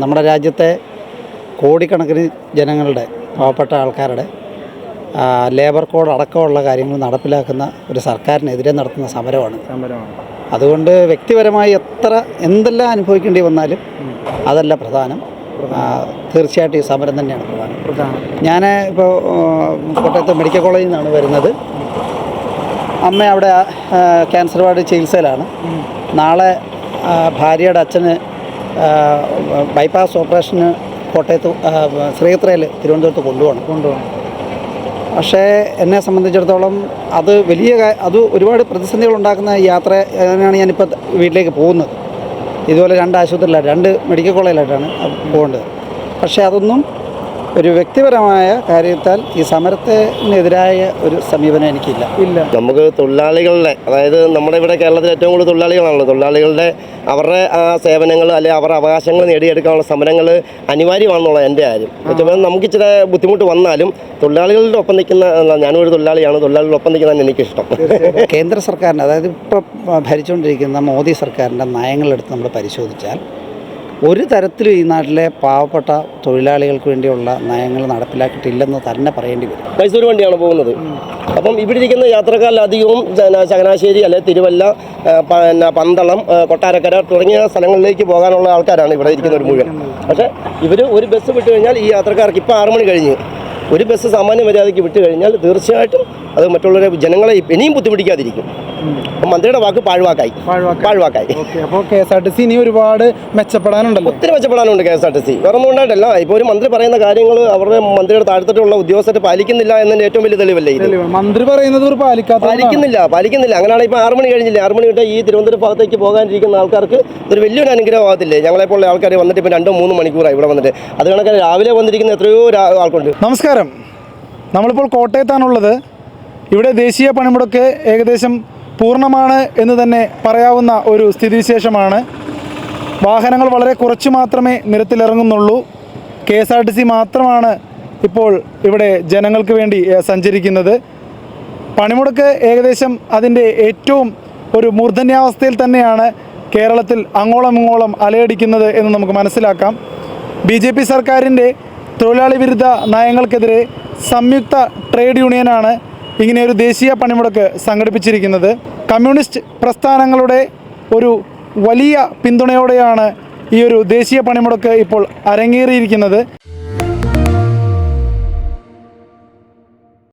നമ്മുടെ രാജ്യത്തെ കോടിക്കണക്കിന് ജനങ്ങളുടെ പാവപ്പെട്ട ആൾക്കാരുടെ ലേബർ കോഡ് അടക്കമുള്ള കാര്യങ്ങൾ നടപ്പിലാക്കുന്ന ഒരു സർക്കാരിനെതിരെ നടത്തുന്ന സമരമാണ്. അതുകൊണ്ട് വ്യക്തിപരമായി എത്ര എന്തെല്ലാം അനുഭവിക്കേണ്ടി വന്നാലും അതല്ല പ്രധാനം. തീർച്ചയായിട്ടും ഈ സമരം തന്നെയാണ് പ്രധാനം. ഞാൻ ഇപ്പോൾ കോട്ടയത്ത് മെഡിക്കൽ കോളേജിൽ നിന്നാണ് വരുന്നത്. അമ്മ അവിടെ ക്യാൻസർ വാർഡ് ചികിത്സയിലാണ്. നാളെ ഭാര്യയുടെ അച്ഛന് ബൈപ്പാസ് ഓപ്പറേഷന് കോട്ടയത്ത് ശ്രീത്രയിൽ തിരുവനന്തപുരത്ത് കൊണ്ടുപോകണം. കൊണ്ടുപോകണം. പക്ഷേ എന്നെ സംബന്ധിച്ചിടത്തോളം അത് വലിയ അത് ഒരുപാട് പ്രതിസന്ധികൾ ഉണ്ടാക്കുന്ന യാത്ര അതിനാണ് ഞാനിപ്പോൾ വീട്ടിലേക്ക് പോകുന്നത്. ഇതുപോലെ രണ്ട് ആശുപത്രിയിലാണ് രണ്ട് മെഡിക്കൽ കോളേജിലായിട്ടാണ് പോകേണ്ടത്. പക്ഷേ അതൊന്നും ഒരു വ്യക്തിപരമായ കാര്യത്താൽ ഈ സമരത്തിനെതിരായ ഒരു സമീപനം എനിക്കില്ല. ഇല്ല. നമുക്ക് തൊഴിലാളികളുടെ അതായത് നമ്മുടെ ഇവിടെ കേരളത്തിൽ ഏറ്റവും കൂടുതൽ തൊഴിലാളികളാണല്ലോ തൊഴിലാളികളുടെ അവരുടെ ആ സേവനങ്ങൾ അല്ലെങ്കിൽ അവരുടെ അവകാശങ്ങൾ നേടിയെടുക്കാനുള്ള സമരങ്ങൾ അനിവാര്യമാണെന്നുള്ള എന്റെ കാര്യം. ഏറ്റവും നമുക്ക് ഇച്ചിരി ബുദ്ധിമുട്ട് വന്നാലും തൊഴിലാളികളുടെ ഒപ്പം നിൽക്കുന്ന ഞാനൊരു ഒരു തൊഴിലാളിയാണ് തൊഴിലാളികളുടെ ഒപ്പം നിൽക്കുന്നതാണ് എനിക്കിഷ്ടം. കേന്ദ്ര സർക്കാരിന്റെ അതായത് ഇപ്പം ഭരിച്ചുകൊണ്ടിരിക്കുന്ന മോദി സർക്കാരിന്റെ നയങ്ങളെടുത്ത് നമ്മൾ പരിശോധിച്ചാൽ ഒരു തരത്തിലും ഈ നാട്ടിലെ പാവപ്പെട്ട തൊഴിലാളികൾക്ക് വേണ്ടിയുള്ള നയങ്ങൾ നടപ്പിലാക്കിയിട്ടില്ലെന്ന് തന്നെ പറയേണ്ടി വരും. മൈസൂർ വണ്ടിയാണ് പോകുന്നത്. അപ്പം ഇവിടെ ഇരിക്കുന്ന യാത്രക്കാരിലധികവും ചങ്ങനാശ്ശേരി അല്ലെ തിരുവല്ല പിന്നെ പന്തളം കൊട്ടാരക്കര തുടങ്ങിയ സ്ഥലങ്ങളിലേക്ക് പോകാനുള്ള ആൾക്കാരാണ് ഇവിടെ ഇരിക്കുന്ന ഒരു മുഴുവൻ. പക്ഷേ ഇവർ ഒരു ബസ് വിട്ടു കഴിഞ്ഞാൽ ഈ യാത്രക്കാർക്ക് ഇപ്പോൾ ആറുമണി കഴിഞ്ഞ്. ഒരു ബസ് സാമാന്യ മര്യാദയ്ക്ക് വിട്ടു കഴിഞ്ഞാൽ തീർച്ചയായിട്ടും അത് മറ്റുള്ളവരെ ജനങ്ങളെ ഇനിയും ബുദ്ധിമുട്ടിക്കാതിരിക്കും. മന്ത്രിയുടെ വാക്ക് പാഴ്വാക്കായി. പാഴ്വാക്കായി. അപ്പോൾ K S R T C ഇനി ഒരുപാട് മെച്ചപ്പെടാനുണ്ടല്ലോ? ഒത്തിരി മെച്ചപ്പെടാനുണ്ട് K S R T C. വേറെ ഒന്നും ഉണ്ടായിട്ടല്ല. ഇപ്പോൾ ഒരു മന്ത്രി പറയുന്ന കാര്യങ്ങൾ അവരുടെ മന്ത്രിയുടെ താഴ്ത്തിട്ടുള്ള ഉദ്യോഗസ്ഥർ പാലിക്കുന്നില്ല എന്നതിന്റെ ഏറ്റവും വലിയ തെളിവല്ലേ ഇത്? മന്ത്രി പറയുന്നത് പാലിക്കുന്നില്ല പാലിക്കുന്നില്ല. അങ്ങനെയാണ് ഇപ്പോൾ ആറ് മണി കഴിഞ്ഞില്ലേ? ആറ് മണി തൊട്ട് ഈ തിരുവനന്തപുരം ഭാഗത്തേക്ക് പോകാനിരിക്കുന്ന ആൾക്കാർക്ക് ഒരു വലിയൊരു അനുഗ്രഹമാകത്തില്ലേ? ഞങ്ങളെപ്പോലുള്ള ആൾക്കാർ വന്നിട്ട് ഇപ്പോൾ രണ്ടോ മൂന്നോ മണിക്കൂറായി ഇവിടെ വന്നിട്ട്. അത് കണക്കാണ് രാവിലെ വന്നിരിക്കുന്ന എത്രയോ ആൾക്കുണ്ട്. നമസ്കാരം. നമ്മളിപ്പോൾ കോട്ടയത്താണുള്ളത്. ഇവിടെ ദേശീയ പണിമുടക്ക് ഏകദേശം പൂർണമാണ് എന്ന് തന്നെ പറയാവുന്ന ഒരു സ്ഥിതിവിശേഷമാണ്. വാഹനങ്ങൾ വളരെ കുറച്ച് മാത്രമേ നിരത്തിലിറങ്ങുന്നുള്ളൂ. K S R T C മാത്രമാണ് ഇപ്പോൾ ഇവിടെ ജനങ്ങൾക്ക് വേണ്ടി സഞ്ചരിക്കുന്നത്. പണിമുടക്ക് ഏകദേശം അതിന്റെ ഏറ്റവും ഒരു മൂർധന്യാവസ്ഥയിൽ തന്നെയാണ് കേരളത്തിൽ അങ്ങോളം ഇങ്ങോളം അലയടിക്കുന്നത് എന്ന് നമുക്ക് മനസ്സിലാക്കാം. ബി സർക്കാരിന്റെ തൊഴിലാളി വിരുദ്ധ നയങ്ങൾക്കെതിരെ സംയുക്ത ട്രേഡ് യൂണിയനാണ് ഒരു ദേശീയ പണിമുടക്ക് സംഘടിപ്പിച്ചിരിക്കുന്നത്. കമ്മ്യൂണിസ്റ്റ് പ്രസ്ഥാനങ്ങളുടെ ഒരു വലിയ പിന്തുണയോടെയാണ് ഈ ഒരു ദേശീയ പണിമുടക്ക് ഇപ്പോൾ അരങ്ങേറിയിരിക്കുന്നത്.